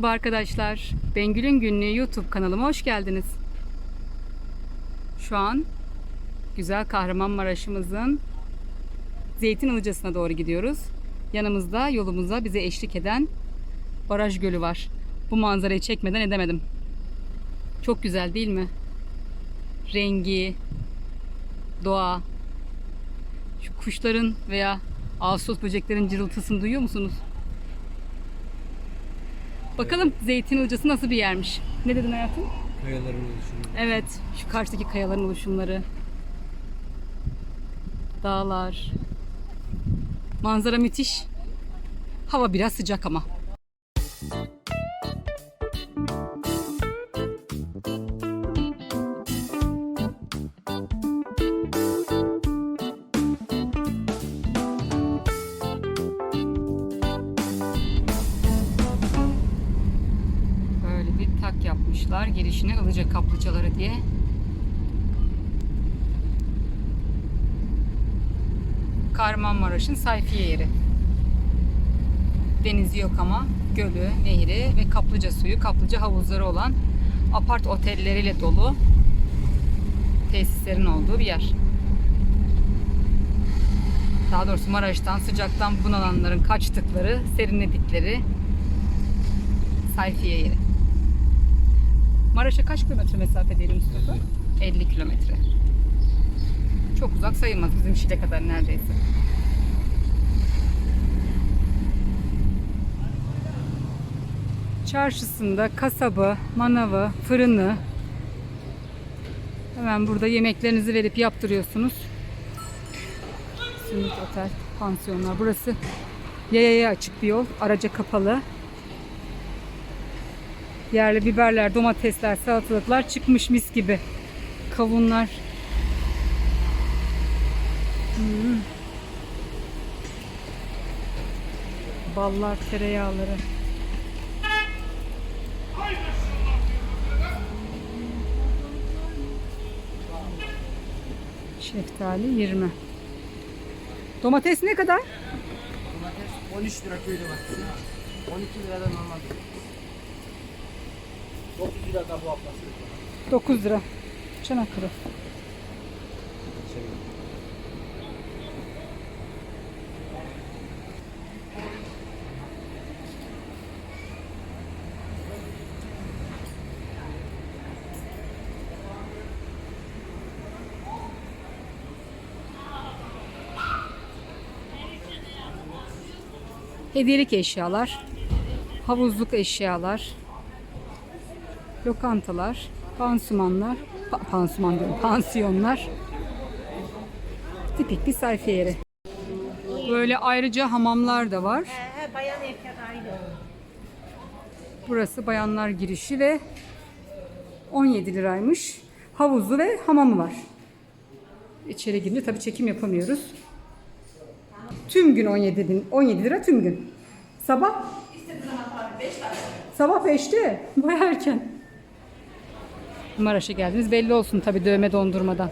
Merhaba arkadaşlar. Bengül'ün Günlüğü YouTube kanalıma hoş geldiniz. Şu an güzel Kahramanmaraş'ımızın Zeytin Ilıcası'na doğru gidiyoruz. Yanımızda yolumuza bize eşlik eden Baraj Gölü var. Bu manzarayı çekmeden edemedim. Çok güzel değil mi? Rengi, doğa, şu kuşların veya ağustos böceklerin cırıltısını duyuyor musunuz? Bakalım Zeytin Ilıcası nasıl bir yermiş? Ne dedin hayatım? Kayaların oluşumu. Evet, şu karşıdaki kayaların oluşumları. Dağlar. Manzara müthiş. Hava biraz sıcak ama. Tak yapmışlar. Girişine Ilıca kaplıcaları diye. Kahramanmaraş'ın sayfiye yeri. Denizi yok ama gölü, nehri ve kaplıca suyu, kaplıca havuzları olan apart otelleriyle dolu tesislerin olduğu bir yer. Daha doğrusu Maraş'tan sıcaktan bunalanların kaçtıkları, serinledikleri sayfiye yeri. Maraş'a kaç kilometre mesafedeydi Mustafa? 50 kilometre. Çok uzak sayılmaz bizim Şile kadar neredeyse. Çarşısında kasabı, manavı, fırını hemen burada yemeklerinizi verip yaptırıyorsunuz. Simit Otel, pansiyonlar. Burası yayaya açık bir yol. Araca kapalı. Yerli biberler, domatesler, salatalıklar çıkmış mis gibi. Kavunlar. Hmm. Ballar, tereyağları. Şeftali 20. Domates ne kadar? Domates 13 lira köy domatesi. 12 liradan normal. 9 lira da bu ablası. 9 lira. Çanakkale. Hediyelik eşyalar, havuzluk eşyalar, lokantalar, pansumanlar, pa- pansuman diyorum, pansiyonlar. Tipik bir sayfiye yeri. Böyle ayrıca hamamlar da var. Bayan erkek ayrı. Burası bayanlar girişi ve 17 liraymış. Havuzu ve hamamı var. İçeri girince tabii çekim yapamıyoruz. Tüm gün 17 bin, 17 lira tüm gün. Sabah? Sabah 5'te. Baya erken. Maraş'a geldiniz. Belli olsun tabii dövme dondurmadan.